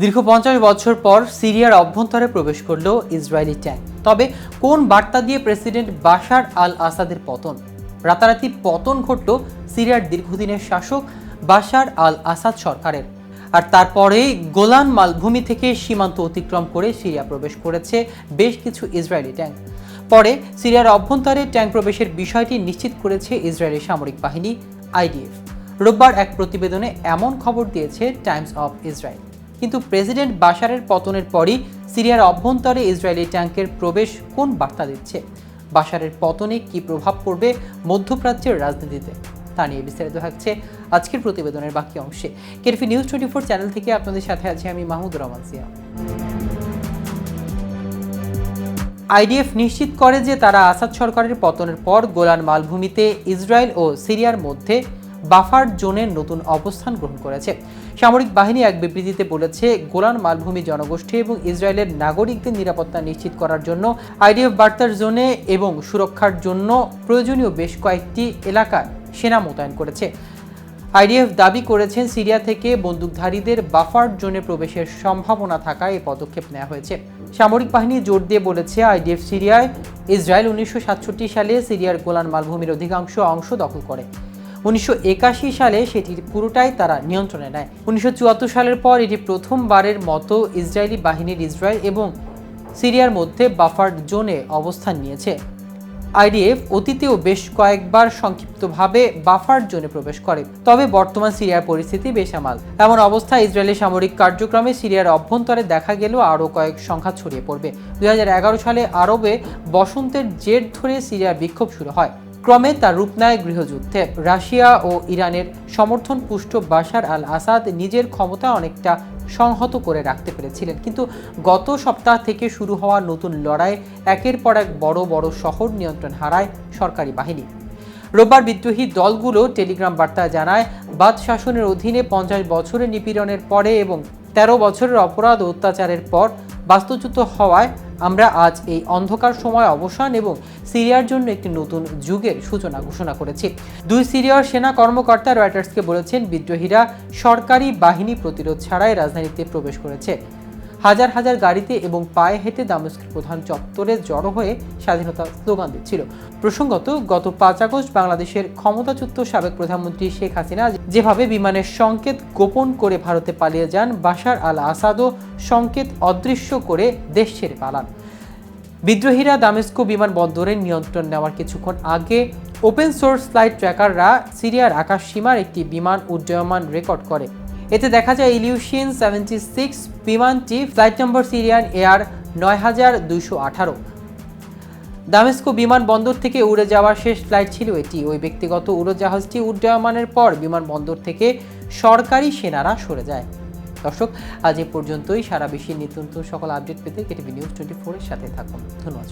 দীর্ঘ পঞ্চাশ বছর পর সিরিয়ার অভ্যন্তরে প্রবেশ করল ইসরায়েলি ট্যাঙ্ক। তবে কোন বার্তা দিয়ে প্রেসিডেন্ট বাশার আল আসাদের পতন? রাতারাতি পতন ঘটল সিরিয়ার দীর্ঘদিনের শাসক বাশার আল আসাদ সরকারের। আর তারপরেই গোলান মালভূমি থেকে সীমান্ত অতিক্রম করে সিরিয়া প্রবেশ করেছে বেশ কিছু ইসরায়েলি ট্যাঙ্ক। পরে সিরিয়ার অভ্যন্তরে ট্যাঙ্ক প্রবেশের বিষয়টি নিশ্চিত করেছে ইসরায়েলি সামরিক বাহিনী, আইডিএফ। রোববার এক প্রতিবেদনে এমন খবর দিয়েছে টাইমস অফ ইসরায়েল। কিন্তু প্রেসিডেন্ট বাশারের পতনের পরই সিরিয়ার অভ্যন্তরে ইসরায়েলি ট্যাঙ্কের প্রবেশ কোন বার্তা দিচ্ছে? বাশারের পতনে কি প্রভাব পড়বে মধ্যপ্রাচ্যের রাজনীতিতে? তা নিয়ে বিস্তারিত থাকছে আজকের প্রতিবেদনের বাকি অংশে। কেরফি নিউজ টোয়েন্টি ফোর চ্যানেল থেকে আপনাদের সাথে আছি আমি মাহমুদ রহমান সিয়া। আইডিএফ নিশ্চিত করে যে তারা আসাদ সরকারের পতনের পর গোলান মালভূমিতে ইসরায়েল ও সিরিয়ার মধ্যে বাফার জোনের নতুন অবস্থান গ্রহণ করেছে। সামরিক বাহিনী এক বিবৃতিতে বলেছে, গোলান মালভূমি জনগোষ্ঠী এবং ইসরায়েলের নাগরিকদের নিরাপত্তা নিশ্চিত করার জন্য আইডিএফ বার্তার জোনে এবং সুরক্ষার জন্য প্রয়োজনীয় বেশ কয়েকটি এলাকায় সেনা মোতায়েন করেছে। আইডিএফ দাবি করেছেন, সিরিয়া থেকে বন্দুকধারীদের বাফার জোনে প্রবেশের সম্ভাবনা থাকায় এই পদক্ষেপ নেওয়া হয়েছে। সামরিক বাহিনী জোর দিয়ে বলেছে, আইডিএফ সিরিয়ায় ইসরায়েল উনিশশো সাতষট্টি সালে সিরিয়ার গোলান মালভূমির অধিকাংশ অংশ দখল করে। উনিশশো একাশি সালে সেটির পুরোটাই তারা নিয়ন্ত্রণে নেয়। উনিশশো চুয়াত্তর সালের পর এটি প্রথমবারের মতো ইসরায়েলি বাহিনীর ইসরায়েল এবং সিরিয়ার মধ্যে বাফার জোনে অবস্থান নিয়েছে। আইডিএফ অতীতেও বেশ কয়েকবার সংক্ষিপ্তভাবে বাফার জোনে প্রবেশ করে, তবে বর্তমান সিরিয়ার পরিস্থিতি বেসামাল এমন অবস্থায় ইসরায়েলের সামরিক কার্যক্রমে সিরিয়ার অভ্যন্তরে দেখা গেলেও আরও কয়েক সংখ্যা ছড়িয়ে পড়বে। দুই হাজার এগারো সালে আরবে বসন্তের জের ধরে সিরিয়ার বিক্ষোভ শুরু হয়। ক্রমে তার রূপ নেয় গৃহযুদ্ধে রাশিয়া ও ইরানের সমর্থন পুষ্ট বাশার আল আসাদ নিজের ক্ষমতা অনেকটা সংহত করে রাখতে পেরেছিলেন। কিন্তু গত সপ্তাহ থেকে শুরু হওয়া নতুন লড়াই একের পর এক বড় বড় শহর নিয়ন্ত্রণ হারায় সরকারি বাহিনী। রোববার বিদ্রোহী দলগুলো টেলিগ্রাম বার্তায় জানায়, বাদ শাসনের অধীনে পঞ্চাশ বছরের নিপীড়নের পরে এবং তেরো বছরের অপরাধ অত্যাচারের পর বাস্তুচ্যুত হওয়ায় আমরা আজ এই অন্ধকার সময় অবসান এবং সিরিয়ার জন্য একটি নতুন যুগের সূচনা ঘোষণা করেছি। দুই সিরিয়ার সেনা কর্মকর্তা রয়টার্সকে বলেছেন, বিদ্রোহীরা সরকারি বাহিনী প্রতিরোধ ছাড়াই রাজধানীতে প্রবেশ করেছে। হাজার হাজার গাড়িতে এবং পায়ে হেঁটে দামেস্কের প্রধান চত্বরে জড়ো হয়ে স্বাধীনতা স্লোগান দিচ্ছিল। প্রসঙ্গত, গত পাঁচ আগস্ট বাংলাদেশের ক্ষমতাচ্যুত সাবেক প্রধানমন্ত্রী শেখ হাসিনা যেভাবে বিমানের সংকেত গোপন করে ভারতে পালিয়ে যান, বাশার আল আসাদও সংকেত অদৃশ্য করে দেশ ছেড়ে পালান। বিদ্রোহীরা দামেস্কো বিমানবন্দরের নিয়ন্ত্রণ নেওয়ার কিছুক্ষণ আগে ওপেন সোর্স ফ্লাইট ট্র্যাকাররা সিরিয়ার আকাশ সীমার একটি বিমান উড্ডয়মান রেকর্ড করে। এতে দেখা যায় ইলিউশিয়ান সেভেন্টি সিক্স বিমানটি ফ্লাইট নম্বর সিরিয়ান এয়ার নয় হাজার দুইশো আঠারো। দামেস্কো বিমানবন্দর থেকে উড়ে যাওয়ার শেষ ফ্লাইট ছিল এটি। ওই ব্যক্তিগত উড়োজাহাজটি উড্ডয়মানের পর বিমানবন্দর থেকে সরকারি সেনারা সরে যায়। দর্শক, আজ এ পর্যন্তই। সারা বিশ্বের নিত্য সকল আপডেট পেতে কেটিভি নিউজ টোয়েন্টি ফোরের সাথে থাকুন। ধন্যবাদ